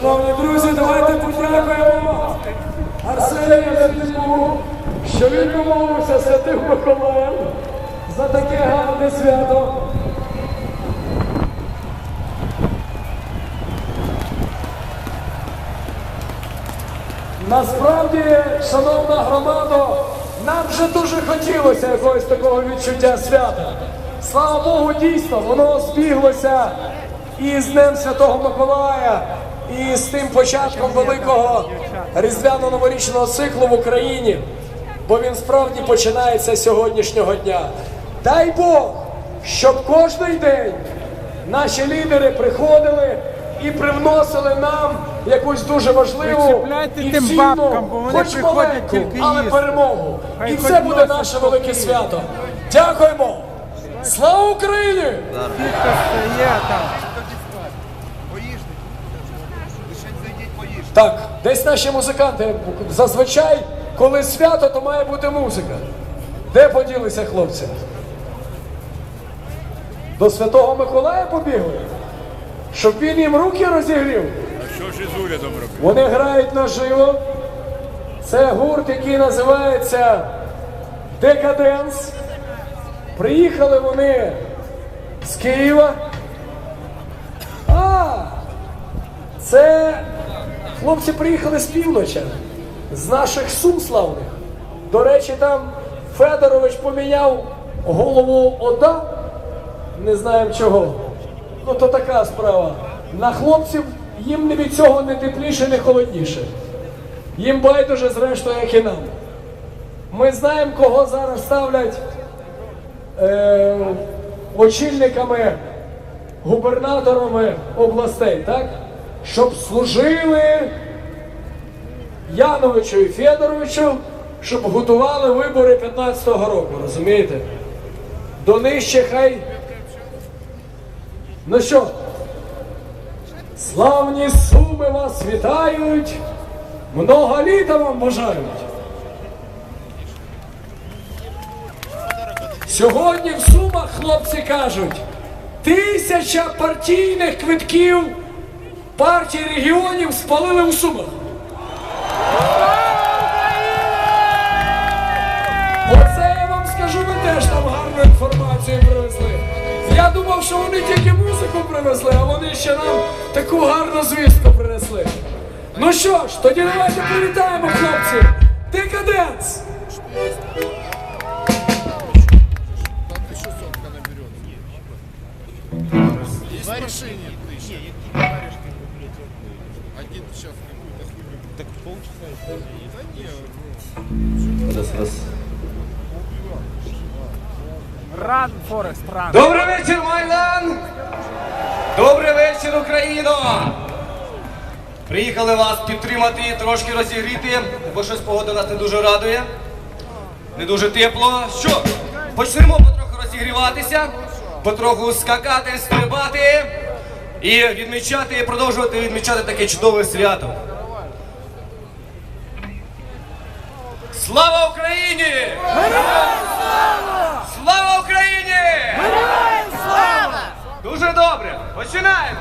Шановні друзі, давайте подякуємо Арсенію Святому, що він домовився Святим Миколаєм за таке гарне свято. Насправді, шановна громада, нам вже дуже хотілося якогось такого відчуття свята. Слава Богу, дійсно, воно збіглося і з Днем Святого Миколая, і з тим початком великого різдвяно-новорічного циклу в Україні, бо він справді починається з сьогоднішнього дня. Дай Бог, щоб кожний день наші лідери приходили і привносили нам якусь дуже важливу і цінну, хоч маленьку, але перемогу. І це буде наше велике свято. Дякуємо! Слава Україні! Десь наші музиканти. Зазвичай, коли свято, то має бути музика. Де поділися хлопці? До Святого Миколая побігли? Щоб він їм руки розігрів? А що ж із урядом робити? Вони грають наживо. Це гурт, який називається Декаденс. Приїхали вони з Києва. А, це хлопці приїхали з півночі, з наших сум славних. До речі, там Федорович поміняв голову ОДА. Не знаємо чого. Ну то така справа. На хлопців їм не від цього не тепліше, не холодніше. Їм байдуже, зрештою, як і нам. Ми знаємо, кого зараз ставлять е, очільниками, губернаторами областей, так? Щоб служили Яновичу і Федоровичу, щоб готували вибори 15-го року, розумієте? До них ще хай. Ну що? Славні суми вас вітають, много літа вам бажають. Сьогодні в Сумах хлопці кажуть, тисяча партійних квитків партії регіонів спалили у Сумах. Оце я вам скажу, ви теж там гарну інформацію привезли. Я думав, що вони тільки музику привезли, а вони ще нам таку гарну звістку принесли. Ну що ж, тоді давайте привітаємо, хлопці! Декаденс! Есть машине. Так полчаса. Да не, Ран, Форест, ран. Добрий вечір, Майдан! Добрий вечір, Україно! Приїхали вас підтримати, трошки розігріти, бо щось погода нас не дуже радує. Не дуже тепло. Що? Почнемо потроху розігріватися, потроху скакати, стрибати і відмічати, продовжувати відмічати таке чудове свято. Слава Україні! Слава Україні! Слава! Дуже добре. Починаємо.